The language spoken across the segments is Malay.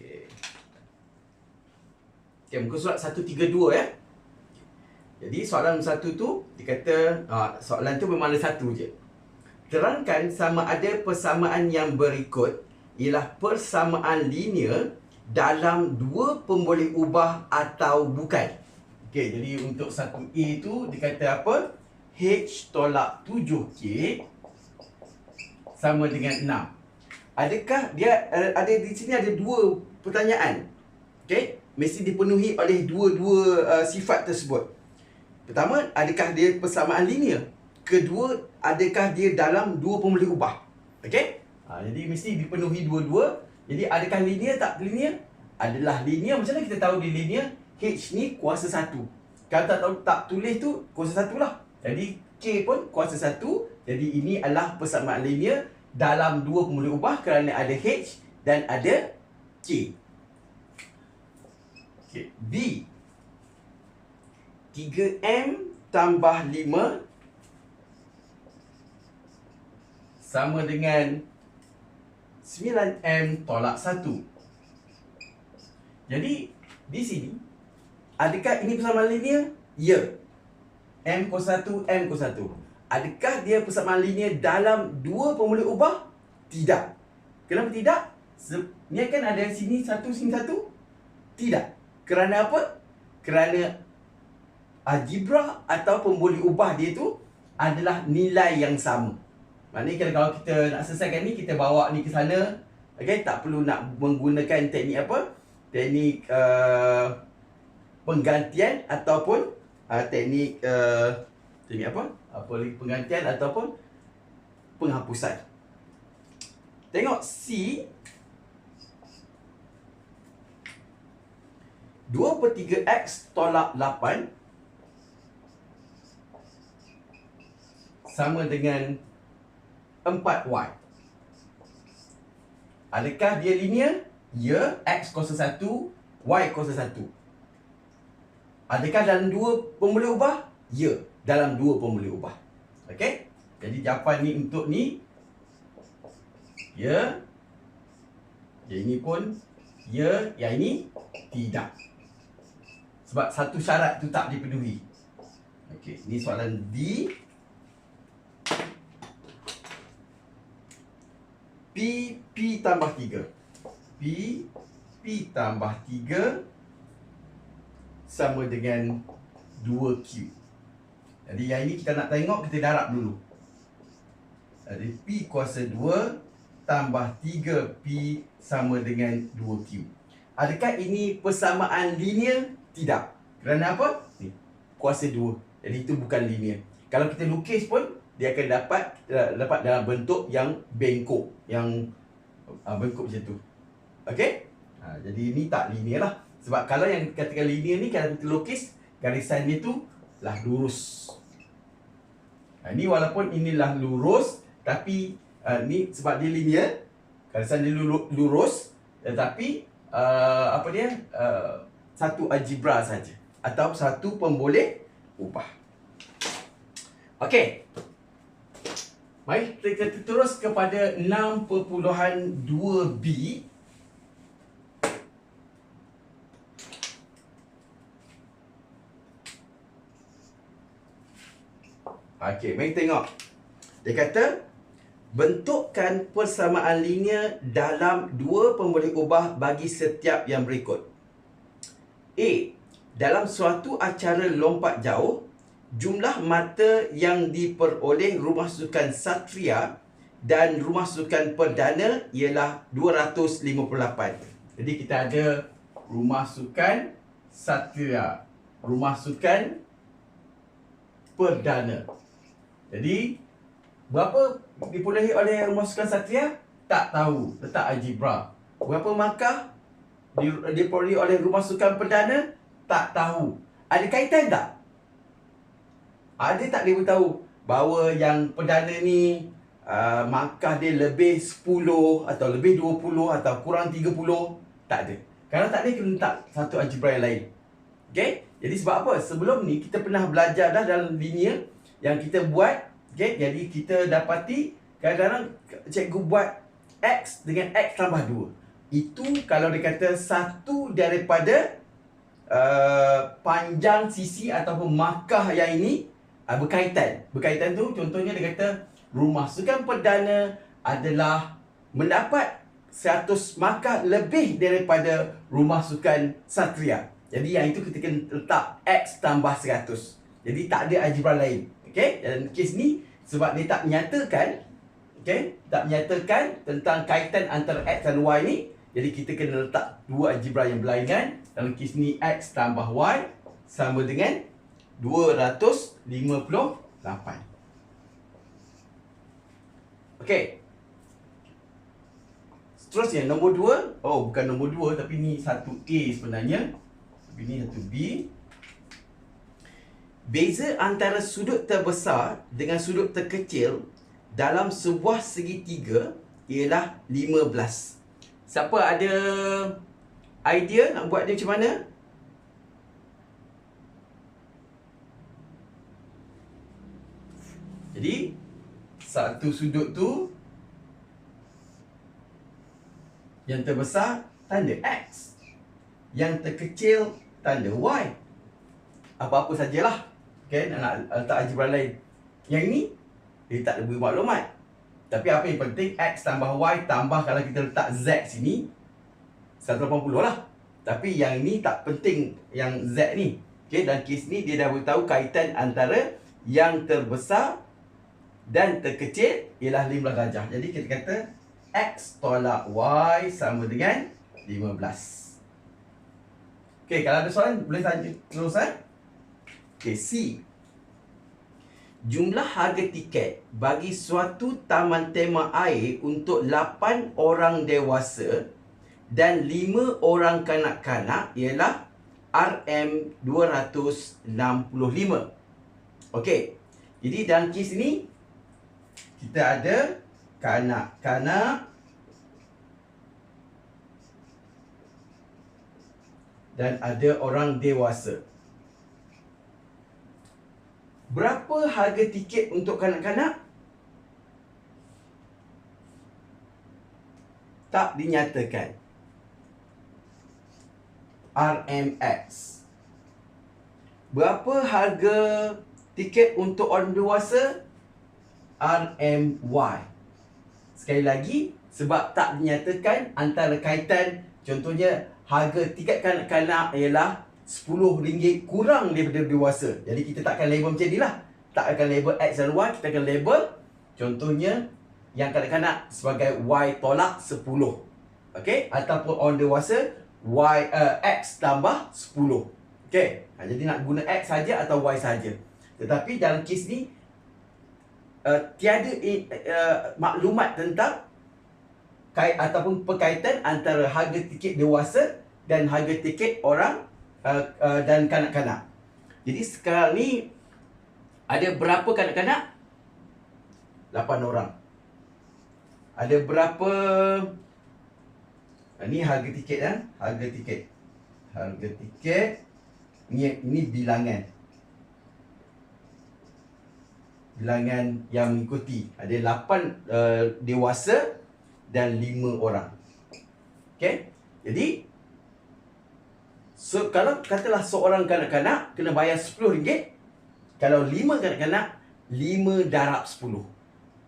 Okey. Okey, muka surat 132 ya. Jadi soalan satu tu dia kata uh, soalan tu ada satu je. Terangkan sama ada persamaan yang berikut ialah persamaan linear dalam dua pemboleh ubah atau bukan. Okey, jadi untuk satu A tu dia kata apa? H tolak 7K sama dengan 6. Adakah dia uh, ada di sini ada dua pertanyaan. Okey, mesti dipenuhi oleh dua-dua uh, sifat tersebut. Pertama, adakah dia persamaan linear? Kedua, adakah dia dalam dua pemboleh ubah? Okey? Ha, jadi mesti dipenuhi dua-dua. Jadi adakah linear tak linear? Adalah linear. Macam mana kita tahu dia linear? H ni kuasa satu. Kalau tak tahu tak tulis tu kuasa satu lah. Jadi K pun kuasa satu. Jadi ini adalah persamaan linear dalam dua pemboleh ubah kerana ada H dan ada K. Okay. B 3M tambah 5 sama dengan 9M tolak 1. Jadi, di sini, adakah ini persamaan linear? Ya. M kuasa 1, M kuasa 1. Adakah dia persamaan linear dalam dua pemboleh ubah? Tidak. Kenapa tidak? Ni kan ada sini satu, sini satu? Tidak. Kerana apa? Kerana algebra atau pemboleh ubah dia tu adalah nilai yang sama. Maknanya kalau kita nak selesaikan ni, kita bawa ni ke sana. Okay, tak perlu nak menggunakan teknik apa? Teknik uh, penggantian ataupun uh, teknik uh, teknik apa? Apa penggantian ataupun penghapusan. Tengok C 2 per 3X tolak 8 sama dengan 4y. Adakah dia linear? Ya, x kuasa 1, y kuasa 1. Adakah dalam dua pemboleh ubah? Ya, dalam dua pemboleh ubah. Okey? Jadi jawapan ni untuk ni ya. Yang ini pun ya, yang ini tidak. Sebab satu syarat tu tak dipenuhi. Okey, ni soalan D. P, P tambah 3 P, P tambah 3 Sama dengan 2Q Jadi yang ini kita nak tengok, kita darab dulu Jadi P kuasa 2 Tambah 3P sama dengan 2Q Adakah ini persamaan linear? Tidak. Kerana apa? Ni, kuasa 2 Jadi itu bukan linear. Kalau kita lukis pun dia akan dapat uh, dapat dalam bentuk yang bengkok. Yang uh, bengkok macam tu. Okey? Ha, jadi ini tak linear lah. Sebab kalau yang katakan linear ni kalau kita lukis garisan dia tu lah lurus. Ha, ini walaupun inilah lurus tapi uh, ni sebab dia linear garisan dia lurus tetapi uh, apa dia uh, satu algebra saja atau satu pemboleh ubah okey Baik, kita terus kepada 6.2b. Okey, mari tengok. Dia kata, bentukkan persamaan linear dalam dua pemboleh ubah bagi setiap yang berikut. A. Dalam suatu acara lompat jauh, jumlah mata yang diperoleh rumah sukan Satria dan rumah sukan perdana ialah 258. Jadi kita ada rumah sukan Satria, rumah sukan perdana. Jadi berapa diperolehi oleh rumah sukan Satria? Tak tahu, letak algebra. Berapa markah diperolehi oleh rumah sukan perdana? Tak tahu. Ada kaitan tak? ada tak dia beritahu bahawa yang perdana ni uh, markah dia lebih 10 atau lebih 20 atau kurang 30 tak ada kalau tak ada kena letak satu algebra yang lain Okay? Jadi sebab apa? Sebelum ni kita pernah belajar dah dalam linear yang kita buat okay? Jadi kita dapati kadang-kadang cikgu buat X dengan X tambah 2 itu kalau dia kata satu daripada uh, panjang sisi ataupun markah yang ini uh, berkaitan. Berkaitan tu contohnya dia kata rumah sukan perdana adalah mendapat 100 markah lebih daripada rumah sukan Satria. Jadi yang itu kita kena letak X tambah 100. Jadi tak ada algebra lain. Okay? Dan kes ni sebab dia tak menyatakan okay? tak menyatakan tentang kaitan antara X dan Y ni jadi kita kena letak dua algebra yang berlainan dalam kes ni X tambah Y sama dengan 258 Okay Seterusnya nombor 2 Oh bukan nombor 2 tapi ni satu A sebenarnya. Tapi ni satu B. Beza antara sudut terbesar dengan sudut terkecil dalam sebuah segitiga ialah 15. Siapa ada idea nak buat dia macam mana? Jadi satu sudut tu yang terbesar tanda X. Yang terkecil tanda Y. Apa-apa sajalah. Okay, nak letak algebra lain. Yang ini dia tak ada beri maklumat. Tapi apa yang penting X tambah Y tambah kalau kita letak Z sini 180 lah. Tapi yang ini tak penting yang Z ni. Okay, dan kes ni dia dah beritahu kaitan antara yang terbesar dan terkecil ialah 15 darjah. Jadi kita kata X tolak Y sama dengan 15. Okay, kalau ada soalan boleh tanya terus eh. Okay, C jumlah harga tiket bagi suatu taman tema air untuk 8 orang dewasa dan 5 orang kanak-kanak ialah RM265. Okey. Jadi dalam kes ini kita ada kanak-kanak dan ada orang dewasa. Berapa harga tiket untuk kanak-kanak? Tak dinyatakan. RMX. Berapa harga tiket untuk orang dewasa? RMY. Sekali lagi, sebab tak dinyatakan antara kaitan contohnya harga tiket kanak-kanak ialah RM10 kurang daripada dewasa. Jadi kita tak akan label macam ni lah. Tak akan label X dan Y, kita akan label contohnya yang kanak-kanak sebagai Y tolak 10. Okey, ataupun orang dewasa Y uh, X tambah 10. Okey. Ha, jadi nak guna X saja atau Y saja. Tetapi dalam kes ni uh, tiada uh, maklumat tentang kait ataupun perkaitan antara harga tiket dewasa dan harga tiket orang uh, uh, dan kanak-kanak. Jadi sekarang ni ada berapa kanak-kanak? 8 orang. Ada berapa ini harga tiket kan? Harga tiket. Harga tiket ini ini bilangan. Bilangan yang mengikuti. Ada 8 uh, dewasa dan 5 orang. Okey? Jadi So, kalau katalah seorang kanak-kanak kena bayar RM10, kalau lima kanak-kanak, lima darab sepuluh.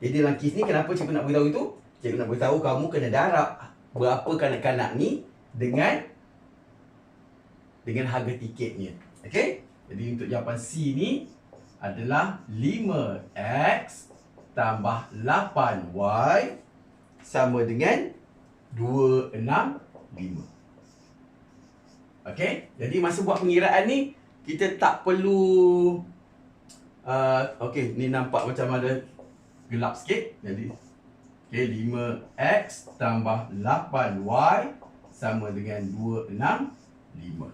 Jadi dalam kes ni kenapa cikgu nak beritahu itu? Cikgu nak beritahu kamu kena darab berapa kanak-kanak ni dengan dengan harga tiketnya. Okey? Jadi untuk jawapan C ni adalah 5X tambah 8Y sama dengan 265. Okay, jadi masa buat pengiraan ni kita tak perlu uh, okay, ni nampak macam ada gelap sikit. Jadi okay, 5x tambah 8y sama dengan 265.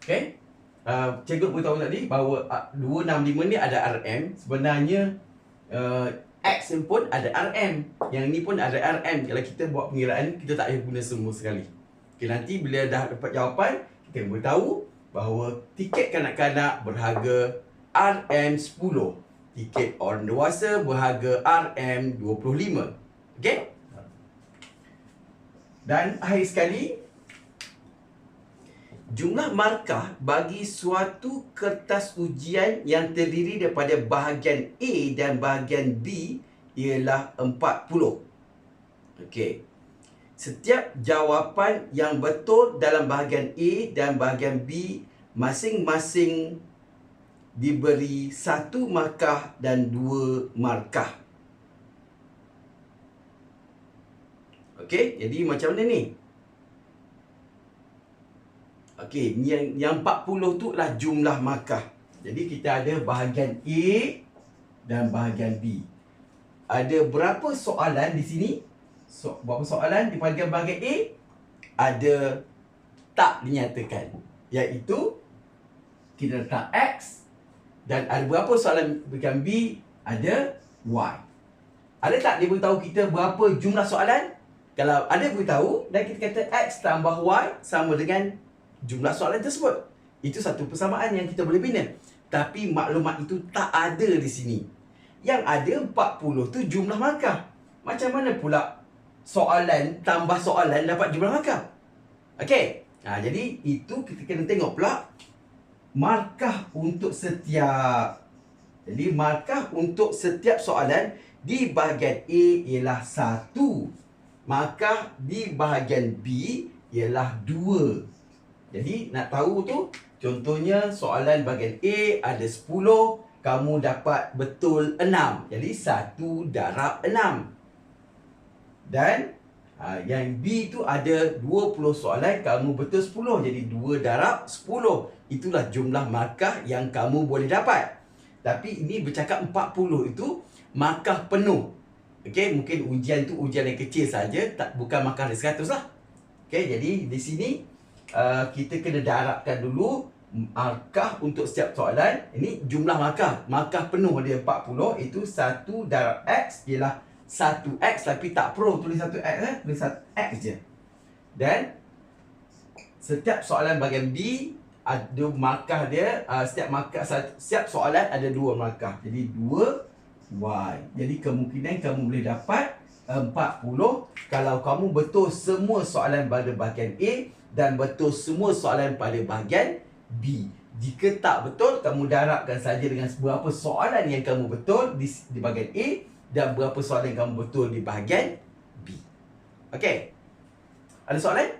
Okay, uh, cikgu beritahu tadi bahawa uh, 265 ni ada RM. Sebenarnya uh, X pun ada RM. Yang ni pun ada RM. Kalau kita buat pengiraan, kita tak payah guna semua sekali. Okay, nanti bila dah dapat jawapan, kita beritahu bahawa tiket kanak-kanak berharga RM10. Tiket orang dewasa berharga RM25. Okey? Dan akhir sekali, Jumlah markah bagi suatu kertas ujian yang terdiri daripada bahagian A dan bahagian B ialah 40. Okey. Setiap jawapan yang betul dalam bahagian A dan bahagian B masing-masing diberi satu markah dan dua markah. Okey, jadi macam mana ni? Okey, yang yang 40 tu lah jumlah markah. Jadi kita ada bahagian A dan bahagian B. Ada berapa soalan di sini? So, berapa soalan di bahagian bahagian A? Ada tak dinyatakan. Iaitu kita letak X dan ada berapa soalan bahagian B? Ada Y. Ada tak dia beritahu kita berapa jumlah soalan? Kalau ada beritahu dan kita kata X tambah Y sama dengan jumlah soalan tersebut. Itu satu persamaan yang kita boleh bina. Tapi maklumat itu tak ada di sini. Yang ada 40 tu jumlah markah. Macam mana pula soalan tambah soalan dapat jumlah markah? Okey. Ha, jadi itu kita kena tengok pula markah untuk setiap jadi markah untuk setiap soalan di bahagian A ialah 1. Markah di bahagian B ialah 2. Jadi nak tahu tu contohnya soalan bahagian A ada 10 kamu dapat betul 6. Jadi 1 darab 6. Dan ha, yang B tu ada 20 soalan kamu betul 10. Jadi 2 darab 10. Itulah jumlah markah yang kamu boleh dapat. Tapi ini bercakap 40 itu markah penuh. Okey, mungkin ujian tu ujian yang kecil saja, tak bukan markah 100 lah. Okey, jadi di sini uh, kita kena darabkan dulu markah untuk setiap soalan. Ini jumlah markah. Markah penuh dia 40 itu 1 darab X ialah 1X tapi tak perlu tulis 1X eh. Tulis 1X je. Dan setiap soalan bahagian B ada markah dia uh, setiap markah setiap soalan ada dua markah. Jadi 2 Y. Jadi kemungkinan kamu boleh dapat 40 kalau kamu betul semua soalan pada bahagian A dan betul semua soalan pada bahagian B. Jika tak betul, kamu darabkan saja dengan berapa soalan yang kamu betul di, di bahagian A dan berapa soalan kamu betul di bahagian B. Okey. Ada soalan?